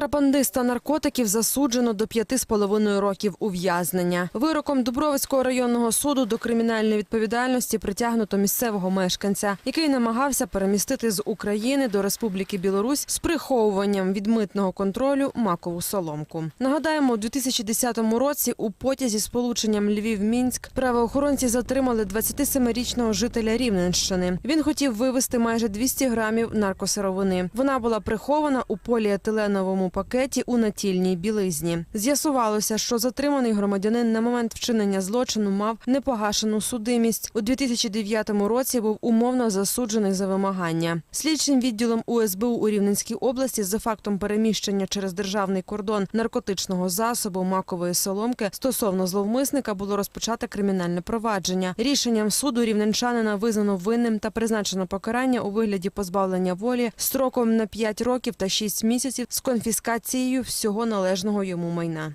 Контрабандиста наркотиків засуджено до п'яти з половиною років ув'язнення. Вироком Дубровицького районного суду до кримінальної відповідальності притягнуто місцевого мешканця, який намагався перемістити з України до Республіки Білорусь з приховуванням від митного контролю макову соломку. Нагадаємо, у 2010 році у потязі з полученням Львів-Мінськ правоохоронці затримали 27-річного жителя Рівненщини. Він хотів вивезти майже 200 грамів наркосировини. Вона була прихована у поліетиленовому пакеті у натільній білизні. З'ясувалося, що затриманий громадянин на момент вчинення злочину мав непогашену судимість. У 2009 році був умовно засуджений за вимагання. Слідчим відділом УСБУ у Рівненській області за фактом переміщення через державний кордон наркотичного засобу макової соломки стосовно зловмисника було розпочато кримінальне провадження. Рішенням суду рівненчанина визнано винним та призначено покарання у вигляді позбавлення волі строком на 5 років та 6 місяців з конфіскацією всього належного йому майна.